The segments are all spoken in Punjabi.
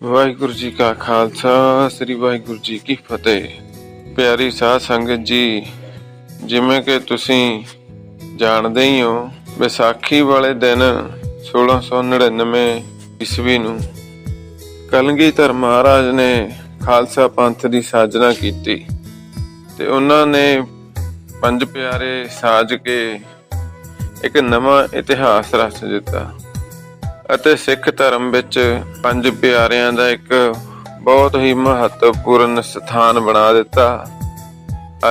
ਵਾਹਿਗੁਰੂ ਜੀ ਕਾ ਖਾਲਸਾ, ਸ੍ਰੀ ਵਾਹਿਗੁਰੂ ਜੀ ਕੀ ਫਤਿਹ। ਪਿਆਰੀ ਸਾਧ ਸੰਗਤ ਜੀ, ਜਿਵੇਂ ਕਿ ਤੁਸੀਂ ਜਾਣਦੇ ਹੀ ਹੋ, ਵਿਸਾਖੀ ਵਾਲੇ ਦਿਨ 1699 ਈਸਵੀ ਨੂੰ ਕਲਗੀਧਰ ਮਹਾਰਾਜ ਨੇ ਖਾਲਸਾ ਪੰਥ ਦੀ ਸਾਜਨਾ ਕੀਤੀ ਤੇ ਉਹਨਾਂ ਨੇ ਪੰਜ ਪਿਆਰੇ ਸਾਜ ਕੇ ਇੱਕ ਨਵਾਂ ਇਤਿਹਾਸ ਰਚ ਦਿੱਤਾ। ਅਤੇ ਸਿੱਖ ਧਰਮ ਵਿੱਚ ਪੰਜ ਪਿਆਰਿਆਂ ਦਾ ਇੱਕ ਬਹੁਤ ਹੀ ਮਹੱਤਵਪੂਰਨ ਸਥਾਨ ਬਣਾ ਦਿੱਤਾ।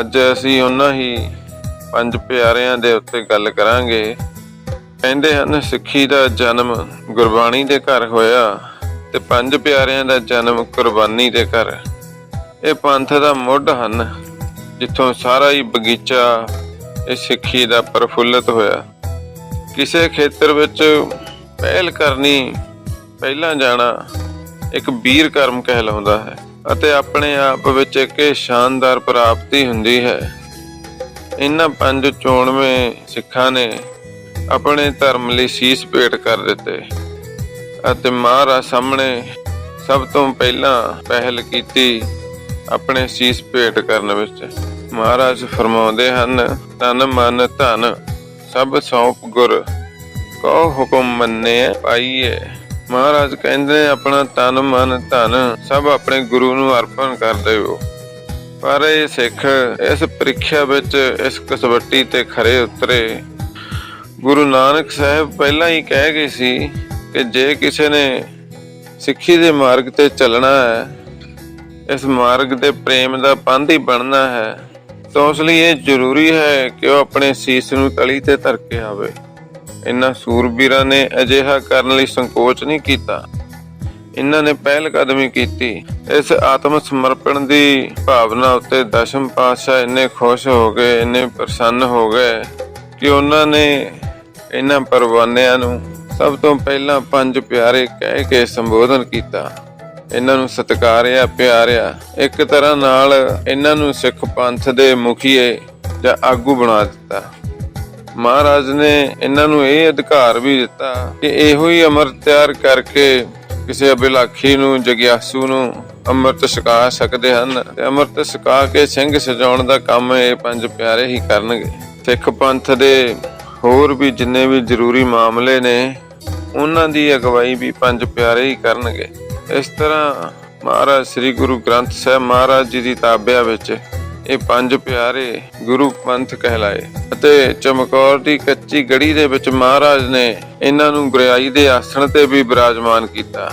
ਅੱਜ ਅਸੀਂ ਉਹਨਾਂ ਹੀ ਪੰਜ ਪਿਆਰਿਆਂ ਦੇ ਉੱਤੇ ਗੱਲ ਕਰਾਂਗੇ। ਕਹਿੰਦੇ ਹਨ, ਸਿੱਖੀ ਦਾ ਜਨਮ ਗੁਰਬਾਣੀ ਦੇ ਘਰ ਹੋਇਆ ਤੇ ਪੰਜ ਪਿਆਰਿਆਂ ਦਾ ਜਨਮ ਕੁਰਬਾਨੀ ਦੇ ਘਰ। ਇਹ ਪੰਥ ਦਾ ਮੁੱਢ ਹਨ, ਜਿੱਥੋਂ ਸਾਰਾ ਹੀ ਬਗੀਚਾ ਇਹ ਸਿੱਖੀ ਦਾ ਪ੍ਰਫੁੱਲਤ ਹੋਇਆ। ਕਿਸੇ ਖੇਤਰ ਵਿੱਚ ਪਹਿਲ ਕਰਨੀ, ਪਹਿਲਾਂ ਜਾਣਾ ਇੱਕ ਵੀਰ ਕਰਮ ਕਹਿਲਾਉਂਦਾ ਹੈ ਅਤੇ ਆਪਣੇ ਆਪ ਵਿੱਚ ਇੱਕ ਸ਼ਾਨਦਾਰ ਪ੍ਰਾਪਤੀ ਹੁੰਦੀ ਹੈ। ਇਹਨਾਂ ਪੰਜ ਚੋਣਵੇਂ ਸਿੱਖਾਂ ਨੇ ਆਪਣੇ ਧਰਮ ਲਈ ਸੀਸ ਭੇਟ ਕਰ ਦਿੱਤੇ ਅਤੇ ਮਹਾਰਾਜ ਸਾਹਮਣੇ ਸਭ ਤੋਂ ਪਹਿਲਾਂ ਪਹਿਲ ਕੀਤੀ ਆਪਣੇ ਸੀਸ ਭੇਟ ਕਰਨ ਵਿੱਚ। ਮਹਾਰਾਜ ਫਰਮਾਉਂਦੇ ਹਨ, ਤਨ ਮਨ ਧਨ, ਸਭ ਸੌਂਪ ਗੁਰ। ਕੋ ਹੁਕਮ ਮੰਨੇ ਪਾਈਏ। ਮਹਾਰਾਜ ਕਹਿੰਦੇ ਨੇ ਆਪਣਾ ਤਨ, ਮਨ, ਧਨ ਸਭ ਆਪਣੇ ਗੁਰੂ ਨੂੰ ਅਰਪਣ ਕਰ ਦਿਓ ਪਰ ਇਹ ਸਿੱਖ ਇਸ ਪ੍ਰੀਖਿਆ ਵਿੱਚ ਇਸ ਕਸਵੱਟੀ ਤੇ ਖਰੇ ਉਤਰੇ। ਗੁਰੂ ਨਾਨਕ ਸਾਹਿਬ ਪਹਿਲਾਂ ਹੀ ਕਹਿ ਗਏ ਸੀ ਕਿ ਜੇ ਕਿਸੇ ਨੇ ਸਿੱਖੀ ਦੇ ਮਾਰਗ ਤੇ ਚੱਲਣਾ ਹੈ, ਇਸ ਮਾਰਗ ਦੇ ਪ੍ਰੇਮ ਦਾ ਪੰਧ ਹੀ ਬਣਨਾ ਹੈ, ਤਾਂ ਉਸ ਲਈ ਇਹ ਜ਼ਰੂਰੀ ਹੈ ਕਿ ਉਹ ਆਪਣੇ ਸੀਸ ਨੂੰ ਤਲੀ ਤੇ ਧਰ ਕੇ ਆਵੇ। ਇਹਨਾਂ ਸੂਰਬੀਰਾਂ ਨੇ ਅਜਿਹਾ ਕਰਨ ਲਈ ਸੰਕੋਚ ਨਹੀਂ ਕੀਤਾ। ਇਹਨਾਂ ਨੇ ਪਹਿਲ ਕਦਮੀ ਕੀਤੀ। ਇਸ ਆਤਮ ਸਮਰਪਣ ਦੀ ਭਾਵਨਾ ਉੱਤੇ ਦਸ਼ਮ ਪਾਤਸ਼ਾਹ ਇੰਨੇ ਖੁਸ਼ ਹੋ ਗਏ, ਇੰਨੇ ਪ੍ਰਸੰਨ ਹੋ ਗਏ ਕਿ ਉਹਨਾਂ ਨੇ ਇਹਨਾਂ ਪਰਵਾਨਿਆਂ ਨੂੰ ਸਭ ਤੋਂ ਪਹਿਲਾਂ ਪੰਜ ਪਿਆਰੇ ਕਹਿ ਕੇ ਸੰਬੋਧਨ ਕੀਤਾ। ਇਹਨਾਂ ਨੂੰ ਸਤਿਕਾਰਿਆ, ਪਿਆਰਿਆ। ਇੱਕ ਤਰ੍ਹਾਂ ਨਾਲ ਇਹਨਾਂ ਨੂੰ ਸਿੱਖ ਪੰਥ ਦੇ ਮੁਖੀਏ ਜਾਂ ਆਗੂ ਬਣਾ ਦਿੱਤਾ। ਮਹਾਰਾਜ ਨੇ ਇਹਨਾਂ ਨੂੰ ਇਹ ਅਧਿਕਾਰ ਵੀ ਦਿੱਤਾ ਕਿ ਇਹੋ ਹੀ ਅਮਰ ਤਿਆਰ ਕਰਕੇ ਕਿਸੇ ਅਭਿਲਾਖੀ ਨੂੰ, ਜਗਿਆਸੂ ਨੂੰ ਅੰਮ੍ਰਿਤ ਛਕਾ ਸਕਦੇ ਹਨ ਤੇ ਅੰਮ੍ਰਿਤ ਛਕਾ ਕੇ ਸਿੰਘ ਸਜਾਉਣ ਦਾ ਕੰਮ ਇਹ ਪੰਜ ਪਿਆਰੇ ਹੀ ਕਰਨਗੇ। ਸਿੱਖ ਪੰਥ ਦੇ ਹੋਰ ਵੀ ਜਿੰਨੇ ਵੀ ਜ਼ਰੂਰੀ ਮਾਮਲੇ ਨੇ, ਉਹਨਾਂ ਦੀ ਅਗਵਾਈ ਵੀ ਪੰਜ ਪਿਆਰੇ ਹੀ ਕਰਨਗੇ। ਇਸ ਤਰ੍ਹਾਂ ਮਹਾਰਾਜ ਸ੍ਰੀ ਗੁਰੂ ਗ੍ਰੰਥ ਸਾਹਿਬ ਮਹਾਰਾਜ ਜੀ ਦੀ ਤਾਬਿਆ ਵਿੱਚ ਇਹ ਪੰਜ ਪਿਆਰੇ ਗੁਰੂ ਪੰਥ ਕਹਿਲਾਏ ਅਤੇ ਚਮਕੌਰ ਦੀ ਕੱਚੀ ਗੜੀ ਦੇ ਵਿੱਚ ਮਹਾਰਾਜ ਨੇ ਇਹਨਾਂ ਨੂੰ ਗੁਰਿਆਈ ਦੇ ਆਸਣ ਤੇ ਵੀ ਬਿਰਾਜਮਾਨ ਕੀਤਾ।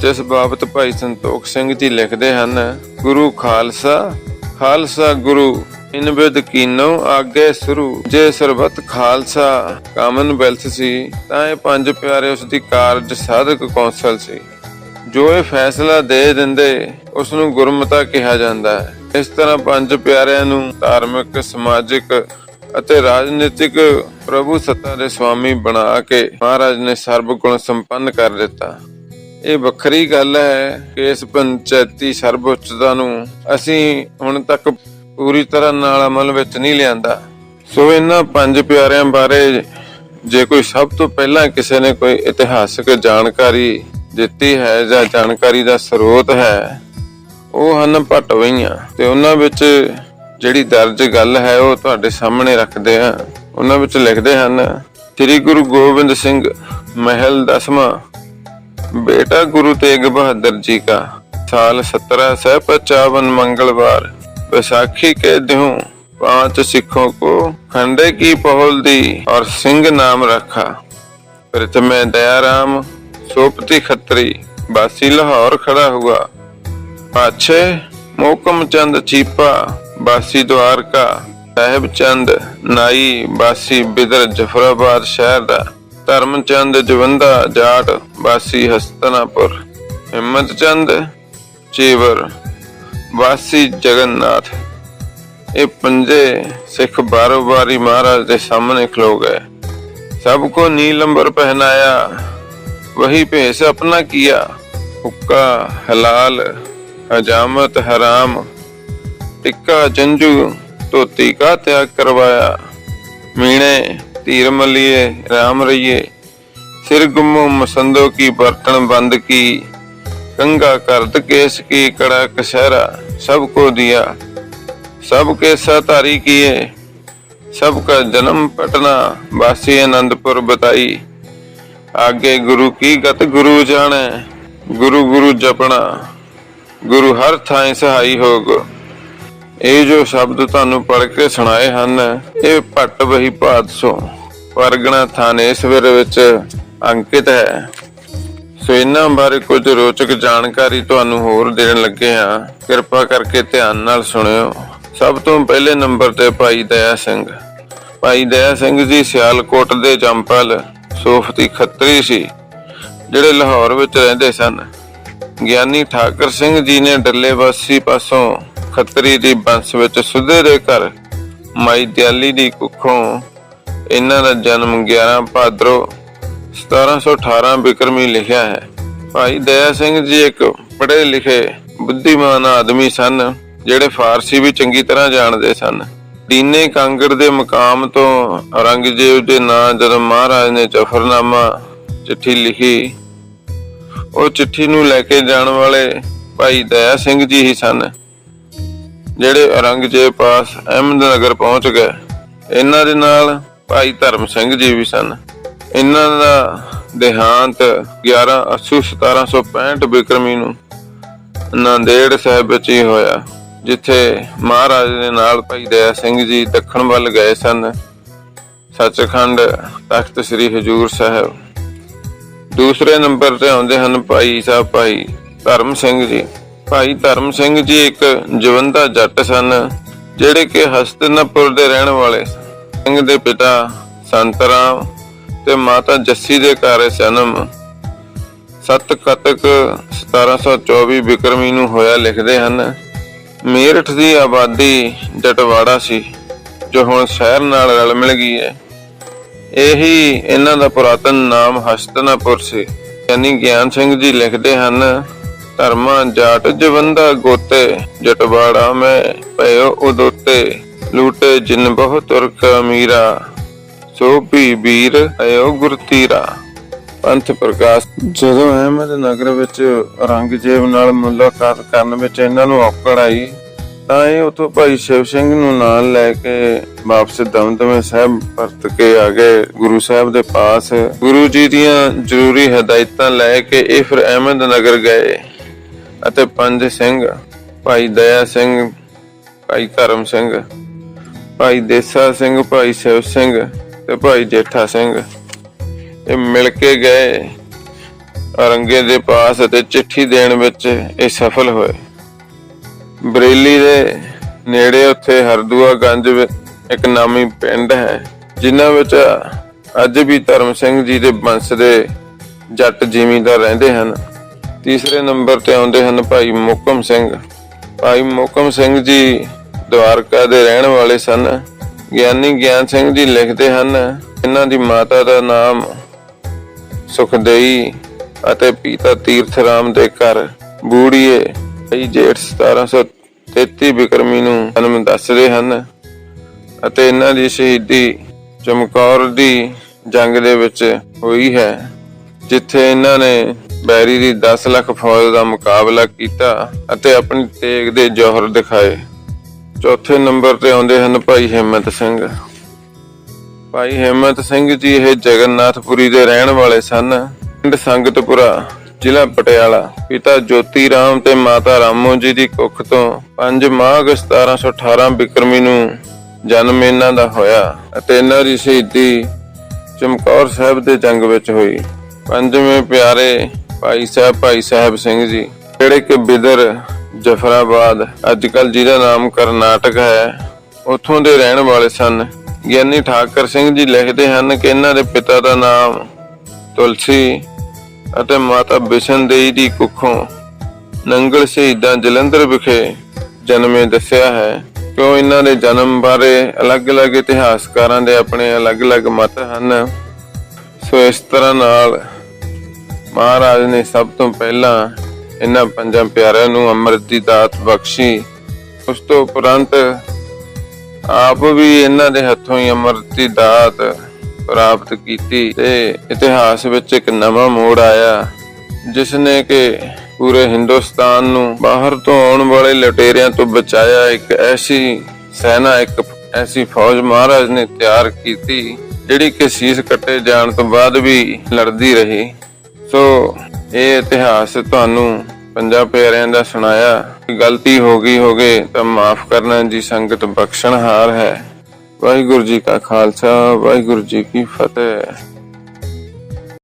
ਜਿਸ ਬਾਬਤ ਭਾਈ ਸੰਤੋਖ ਸਿੰਘ ਜੀ ਲਿਖਦੇ ਹਨ, ਗੁਰੂ ਖਾਲਸਾ ਖਾਲਸਾ ਗੁਰੂ, ਇਨ ਬਿਦ ਕੀਨੋ ਆਗੇ ਸੁਰੂ, ਜੇ ਸਰਬਤ ਖਾਲਸਾ, ਕਾਮਨ ਵੈਲਥ ਸੀ, ਤਾਂ ਇਹ ਪੰਜ ਪਿਆਰੇ ਉਸ ਦੀ ਕਾਰਜ ਸਾਧਕ ਕੌਂਸਲ ਸੀ। ਜੋ ਇਹ ਫੈਸਲਾ ਦੇ ਦਿੰਦੇ ਉਸ ਨੂੰ ਗੁਰਮਤਾ ਕਿਹਾ ਜਾਂਦਾ ਹੈ। ਇਸ ਤਰ੍ਹਾਂ ਪੰਜ ਪਿਆਰਿਆਂ ਨੂੰ ਧਾਰਮਿਕ, ਸਮਾਜਿਕ ਅਤੇ ਰਾਜਨੀਤਿਕ ਪ੍ਰਭੂ ਸੱਤਾ ਦੇ ਸਵਾਮੀ ਬਣਾ ਕੇ ਮਹਾਰਾਜ ਨੇ ਸਰਬ ਗੁਣ ਸੰਪੰਨ ਕਰ ਦਿੱਤਾ। ਇਹ ਵੱਖਰੀ ਗੱਲ ਹੈ ਕਿ ਇਸ ਪੰਚਾਇਤੀ ਸਰਵਉੱਚਤਾ ਨੂੰ ਅਸੀਂ ਹੁਣ ਤੱਕ ਪੂਰੀ ਤਰ੍ਹਾਂ ਨਾਲ ਅਮਲ ਵਿੱਚ ਨਹੀਂ ਲਿਆਂਦਾ। ਸੋ ਇਹਨਾਂ ਪੰਜ ਪਿਆਰਿਆਂ ਬਾਰੇ ਜੇ ਕੋਈ ਸਭ ਤੋਂ ਪਹਿਲਾਂ ਕਿਸੇ ਨੇ ਕੋਈ ਇਤਿਹਾਸਕ ਜਾਣਕਾਰੀ ਦਿੱਤੀ ਹੈ ਜਾਂ ਜਾਣਕਾਰੀ ਦਾ ਸਰੋਤ ਹੈ ਉਹ ਹਨ ਭਟਵਈਆਂ ਤੇ ਉਹਨਾਂ ਵਿੱਚ ਜਿਹੜੀ ਦਰਜ ਗੱਲ ਹੈ ਉਹ ਤੁਹਾਡੇ ਸਾਹਮਣੇ ਰੱਖਦੇ ਆ ਉਹਨਾਂ ਵਿੱਚ ਲਿਖਦੇ ਹਨ ਸ੍ਰੀ ਗੁਰੂ ਗੋਬਿੰਦ ਸਿੰਘ ਮਹਿਲ ਦਸਵਾਂ बेटा गुरु तेग बहादुर जी का साल सत्रह सौ पचावन मंगलवार बैसाखी के दिनों पांच सिखों को खंडे की पहल दी और सिंह नाम रखा प्रथम दयाराम सोपती खत्री बासी लाहौर खड़ा हुआ पाछे मोकम चंद चीपा बासी द्वारका साहिब चंद नाई बासी बिदर जफराबाद शहर दा ਧਰਮਚੰਦ ਜਵੰਦਾ ਜਾਟ ਵਾਸੀ ਹਸਤਨਾਪੁਰ ਹਿੰਮਤ ਚੰਦ ਚੇਵਰ ਵਾਸੀ ਜਗਨਨਾਥ ਇਹ ਪੰਜੇ ਸਿੱਖ ਬਾਰੋ ਬਾਰੀ ਮਹਾਰਾਜ ਦੇ ਸਾਹਮਣੇ ਖਲੋ ਗਏ ਸਭ ਕੋ ਨੀਲੰਬਰ ਪਹਿਨਾਇਆ वही भेष अपना किया हुक्का हलाल हजामत हराम टिक्का जंजू धोती का त्याग करवाया मीणे तीर मलिए राम रहिए सिर गुम्मो मसंदों की बर्तन बंद की गंगा करत केस की कड़ा कशहरा सबको दिया सबके सतारी किए सबका जन्म पटना वासी आनंदपुर बताई ਆਗੇ ਗੁਰੂ ਕੀ ਗਤ ਗੁਰੂ ਜਾਣੈ, ਗੁਰੂ ਗੁਰੂ ਜਪਣਾ, ਗੁਰੂ ਹਰ ਥਾਂ ਸਹਾਈ ਹੋਗ। ਇਹ ਜੋ ਸ਼ਬਦ ਤੁਹਾਨੂੰ ਪੜ੍ਹ ਕੇ ਸੁਣਾਏ ਹਨ, ਇਹ ਭੱਟ ਵਹੀ ਭਾਤ ਸੋ ਵਰਗਣਾ ਥਾਨੇਸ਼ਵਰ ਵਿੱਚ ਅੰਕਿਤ ਹੈ। ਸੋ ਇਹਨਾਂ ਬਾਰੇ ਕੁਝ ਰੋਚਕ ਜਾਣਕਾਰੀ ਤੁਹਾਨੂੰ ਹੋਰ ਦੇਣ ਲੱਗੇ ਹਾਂ। ਕਿਰਪਾ ਕਰਕੇ ਧਿਆਨ ਨਾਲ ਸੁਣਿਓ। ਸਭ ਤੋਂ ਪਹਿਲੇ ਨੰਬਰ ਤੇ ਭਾਈ ਦਇਆ ਸਿੰਘ। ਭਾਈ ਦਇਆ ਸਿੰਘ ਜੀ ਸਿਆਲਕੋਟ ਦੇ ਜੰਪਲ ਸੋਫਤੀ ਖੱਤਰੀ ਸੀ, ਜਿਹੜੇ ਲਾਹੌਰ ਵਿੱਚ ਰਹਿੰਦੇ ਸਨ। ਗਿਆਨੀ ਠਾਕਰ ਸਿੰਘ ਜੀ ਨੇ ਡੱਲੇਵਾਸੀ ਪਾਸੋਂ ਖੱਤਰੀ ਦੀ ਬੰਸ ਵਿੱਚ ਸੁਧੇ ਦੇ ਘਰ ਮਾਈ ਦਿਆਲੀ ਦੀ ਕੁੱਖੋਂ ਇਹਨਾਂ ਦਾ ਜਨਮ 11 ਭਾਦਰੋ 1718 ਬਿਕਰਮੀ ਲਿਖਿਆ ਹੈ। ਭਾਈ ਦਇਆ ਸਿੰਘ ਜੀ ਇੱਕ ਪੜ੍ਹੇ ਲਿਖੇ, ਬੁੱਧੀਮਾਨ ਆਦਮੀ ਸਨ, ਜਿਹੜੇ ਫਾਰਸੀ ਵੀ ਚੰਗੀ ਤਰ੍ਹਾਂ ਜਾਣਦੇ ਸਨ। ਦੀਨੇ ਕਾਂਗੜ ਦੇ ਮਕਾਮ ਤੋਂ ਔਰੰਗਜ਼ੇਬ ਦੇ ਨਾਂ ਜਦੋਂ ਮਹਾਰਾਜ ਨੇ ਜ਼ਫਰਨਾਮਾ ਚਿੱਠੀ ਲਿਖੀ, ਉਹ ਚਿੱਠੀ ਨੂੰ ਲੈ ਕੇ ਜਾਣ ਵਾਲੇ ਭਾਈ ਦਇਆ ਸਿੰਘ ਜੀ ਹੀ ਸਨ, ਜਿਹੜੇ ਔਰੰਗਜ਼ੇਬ ਪਾਸ ਅਹਿਮਦਨਗਰ ਪਹੁੰਚ ਗਏ। ਇਹਨਾਂ ਦੇ ਨਾਲ ਭਾਈ ਧਰਮ ਸਿੰਘ ਜੀ ਵੀ ਸਨ। ਇਹਨਾਂ ਦਾ ਦੇਹਾਂਤ 11 ਅੱਸੂ 1765 ਬਿਕਰਮੀ ਨੂੰ ਨਾਂਦੇੜ ਸਾਹਿਬ ਵਿੱਚ ਹੀ ਹੋਇਆ। ਜਿੱਥੇ ਮਹਾਰਾਜ ਦੇ ਨਾਲ ਭਾਈ ਦਇਆ ਸਿੰਘ ਜੀ ਦੱਖਣ ਵੱਲ ਗਏ ਸਨ, ਸੱਚਖੰਡ ਤਖਤ ਸ੍ਰੀ ਹਜੂਰ ਸਾਹਿਬ। ਦੂਸਰੇ ਨੰਬਰ ਤੇ ਆਉਂਦੇ ਹਨ ਭਾਈ ਸਾਹਿਬ, ਭਾਈ ਧਰਮ ਸਿੰਘ ਜੀ। ਭਾਈ ਧਰਮ ਸਿੰਘ ਜੀ ਇੱਕ ਜਵੰਦਾ ਜੱਟ ਸਨ, ਜਿਹੜੇ ਕਿ ਹਸਤਿਨਾਪੁਰ ਦੇ ਰਹਿਣ ਵਾਲੇ ਸਿੰਘ ਦੇ ਪਿਤਾ ਸੰਤਰਾਮ ਤੇ ਮਾਤਾ ਜੱਸੀ ਦੇ ਘਰ ਜਨਮ ਸਤ ਕਤਕ 1724 ਬਿਕਰਮੀ ਨੂੰ ਹੋਇਆ ਲਿਖਦੇ ਹਨ ਮੇਰਠ ਦੀ ਆਬਾਦੀ ਜਟਵਾੜਾ ਸੀ, ਜੋ ਹੁਣ ਸ਼ਹਿਰ ਨਾਲ ਰਲ ਮਿਲ ਗਈ ਹੈ। ਇਹੀ ਇਹਨਾਂ ਦਾ ਪੁਰਾਤਨ ਨਾਮ ਹਸਤਨਾਪੁਰ ਸੀ। ਯਾਨੀ ਗਿਆਨ ਸਿੰਘ ਜੀ ਲਿਖਦੇ ਹਨ, ਧਰਮਾ ਜਾਟ ਜਵੰਦਾ ਗੋਤੇ, ਜਟਵਾੜਾ ਮੈਂ ਭਇਓ ਉਦੋਤੇ, ਲੂਟੇ ਜਿਨ ਬਹੁ ਤੁਰਕ ਅਮੀਰਾ, ਸੋ ਵੀ ਵੀਰ ਅਯੋ ਗੁਰਤੀਰਾ ਪੰਥ ਪ੍ਰਕਾਸ਼। ਜਦੋਂ ਅਹਿਮਦ ਨਗਰ ਵਿੱਚ ਔਰੰਗਜ਼ੇਬ ਨਾਲ ਮੁਲਾਕਾਤ ਕਰਨ ਵਿੱਚ ਇਹਨਾਂ ਨੂੰ ਔਕੜ ਆਈ, ਤਾਂ ਇਹ ਉਥੋਂ ਭਾਈ ਸ਼ਿਵ ਸਿੰਘ ਨੂੰ ਨਾਲ ਲੈ ਕੇ ਵਾਪਸ ਦਮਦਮੇ ਸਾਹਿਬ ਪਰਤ ਕੇ ਆ ਗਏ। ਗੁਰੂ ਸਾਹਿਬ ਦੇ ਪਾਸ ਗੁਰੂ ਜੀ ਦੀਆਂ ਜ਼ਰੂਰੀ ਹਦਾਇਤਾਂ ਲੈ ਕੇ ਇਹ ਫਿਰ ਅਹਿਮਦ ਨਗਰ ਗਏ ਅਤੇ ਪੰਜ ਸਿੰਘ, ਭਾਈ ਦਇਆ ਸਿੰਘ, ਭਾਈ ਧਰਮ ਸਿੰਘ, ਭਾਈ ਦੇਸਾ ਸਿੰਘ, ਭਾਈ ਸ਼ਿਵ ਸਿੰਘ ਤੇ ਭਾਈ ਜੇਠਾ ਸਿੰਘ ਇਹ ਮਿਲ ਕੇ ਗਏ। ਰੰਗੇ ਦੇ ਪਾਸ ਅਤੇ ਚਿੱਠੀ ਦੇਣ ਵਿੱਚ ਇਹ ਸਫਲ ਹੋਏ। ਬਰੇਲੀ ਦੇ ਨੇੜੇ ਉੱਥੇ ਹਰਦੂਆ ਗੰਜ ਵਿੱਚ ਇੱਕ ਨਾਮੀ ਪਿੰਡ ਹੈ, ਜਿਨ੍ਹਾਂ ਵਿੱਚ ਅੱਜ ਵੀ ਧਰਮ ਸਿੰਘ ਜੀ ਦੇ ਬੰਸ ਦੇ ਜੱਟ ਜ਼ਿਮੀਂਦਾਰ ਰਹਿੰਦੇ ਹਨ। ਤੀਸਰੇ ਨੰਬਰ ਤੇ ਆਉਂਦੇ ਹਨ ਭਾਈ ਮੁਕਮ ਸਿੰਘ। ਭਾਈ ਮੁਕਮ ਸਿੰਘ ਜੀ ਦਵਾਰਕਾ ਦੇ ਰਹਿਣ ਵਾਲੇ ਸਨ। ਗਿਆਨੀ ਗਿਆਨ ਸਿੰਘ ਜੀ ਲਿਖਦੇ ਹਨ, ਇਹਨਾਂ ਦੀ ਮਾਤਾ ਦਾ ਨਾਮ ਸੁਖਦੇਈ ਅਤੇ ਪਿਤਾ ਤੀਰਥ ਰਾਮ ਦੇ ਘਰ ਬੂੜੀਏ ਭਾਈ ਜੇਠ 1733 ਬਿਕਰਮੀ ਨੂੰ ਜਨਮ ਦੱਸਦੇ ਹਨ ਅਤੇ ਇਹਨਾਂ ਦੀ ਸ਼ਹੀਦੀ ਚਮਕੌਰ ਦੀ ਜੰਗ ਦੇ ਵਿੱਚ ਹੋਈ ਹੈ, ਜਿੱਥੇ ਇਹਨਾਂ ਨੇ ਬੈਰੀ ਦੀ 10 ਲੱਖ ਫੌਜ ਦਾ ਮੁਕਾਬਲਾ ਕੀਤਾ ਅਤੇ ਆਪਣੀ ਤੇਗ ਦੇ ਜੋਹਰ ਦਿਖਾਏ। ਚੌਥੇ ਨੰਬਰ ਤੇ ਆਉਂਦੇ ਹਨ ਭਾਈ ਹਿੰਮਤ ਸਿੰਘ। ਭਾਈ ਹਿੰਮਤ ਸਿੰਘ ਜੀ ਇਹ ਜਗਨਨਾਥਪੁਰੀ ਦੇ ਰਹਿਣ ਵਾਲੇ ਸਨ। ਪਿੰਡ ਸੰਗਤਪੁਰਾ, ਜ਼ਿਲ੍ਹਾ ਪਟਿਆਲਾ। ਪਿਤਾ ਜੋਤੀ ਰਾਮ ਤੇ ਮਾਤਾ ਰਾਮੋ ਜੀ ਦੀ ਕੁੱਖ ਤੋਂ 5 ਮਾਘ 1718 ਬਿਕਰਮੀ ਨੂੰ ਜਨਮ ਇਹਨਾਂ ਦਾ ਹੋਇਆ ਅਤੇ ਇਹਨਾਂ ਦੀ ਸ਼ਹੀਦੀ ਚਮਕੌਰ ਸਾਹਿਬ ਦੇ ਜੰਗ ਵਿੱਚ ਹੋਈ। ਪੰਜਵੇਂ ਪਿਆਰੇ ਭਾਈ ਸਾਹਿਬ ਭਾਈ ਸਾਹਿਬ ਸਿੰਘ ਜੀ, ਜਿਹੜੇ ਕਿ ਬਿਦਰ, ਜਫਰਾਬਾਦ, ਅੱਜ ਕੱਲ ਜਿਹਦਾ ਨਾਮ ਕਰਨਾਟਕ ਹੈ, ਉੱਥੋਂ ਦੇ ਰਹਿਣ ਵਾਲੇ ਸਨ। ਗਿਆਨੀ ਠਾਕਰ ਸਿੰਘ ਜੀ ਲਿਖਦੇ ਹਨ ਕਿ ਇਹਨਾਂ ਦੇ ਪਿਤਾ ਦਾ ਨਾਮ ਤੁਲਸੀ ਅਤੇ ਮਾਤਾ ਬਿਸ਼ਨ ਦੇਈ ਦੀ ਕੁੱਖੋਂ ਨੰਗਲ ਸ਼ਹੀਦਾਂ ਜਲੰਧਰ ਵਿਖੇ ਜਨਮੇ ਦੱਸਿਆ ਹੈ ਕਿਉਂ ਇਹਨਾਂ ਦੇ ਜਨਮ ਬਾਰੇ ਅਲੱਗ-ਅਲੱਗ ਇਤਿਹਾਸਕਾਰਾਂ ਦੇ ਆਪਣੇ ਅਲੱਗ-ਅਲੱਗ ਮਤ ਹਨ। ਸੋ ਇਸ ਤਰ੍ਹਾਂ ਨਾਲ ਮਹਾਰਾਜ ਨੇ ਸਭ ਤੋਂ ਪਹਿਲਾਂ ਇਹਨਾਂ ਪੰਜਾਂ ਪਿਆਰਿਆਂ ਨੂੰ ਅੰਮ੍ਰਿਤ ਦੀ ਦਾਤ ਬਖਸ਼ੀ, ਉਸ ਤੋਂ ਉਪਰੰਤ ਆਪ ਵੀ ਇਹਨਾਂ ਦੇ ਹੱਥੋਂ ਹੀ ਅੰਮ੍ਰਿਤ ਦੀ ਦਾਤ ਪ੍ਰਾਪਤ ਕੀਤੀ ਤੇ ਇਤਿਹਾਸ ਵਿੱਚ ਇੱਕ ਨਵਾਂ ਮੋੜ ਆਇਆ ਜਿਸ ਨੇ ਕਿ ਪੂਰੇ ਹਿੰਦੁਸਤਾਨ ਨੂੰ ਬਾਹਰ ਤੋਂ ਆਉਣ ਵਾਲੇ ਲਟੇਰਿਆਂ ਤੋਂ ਬਚਾਇਆ ਇੱਕ ਐਸੀ ਸੈਨਾ, ਇੱਕ ਐਸੀ ਫੌਜ ਮਹਾਰਾਜ ਨੇ ਤਿਆਰ ਕੀਤੀ, ਜਿਹੜੀ ਕਿ ਸੀਸ ਕੱਟੇ ਜਾਣ ਤੋਂ ਬਾਅਦ ਵੀ ਲੜਦੀ ਰਹੀ। ਸੋ ਇਹ ਇਤਿਹਾਸ ਤੁਹਾਨੂੰ ਪੰਜਾਂ ਪਿਆਰਿਆਂ ਦਾ ਸੁਣਾਇਆ ਗਲਤੀ ਹੋ ਗਈ ਹੋਗੇ ਤਾਂ ਮਾਫ ਕਰਨਾ ਜੀ ਸੰਗਤ ਬਖਸ਼ਣਹਾਰ ਹੈ। ਵਾਹਿਗੁਰੂ ਜੀ ਕਾ ਖਾਲਸਾ, ਵਾਹਿਗੁਰੂ ਜੀ ਕੀ ਫਤਿਹ।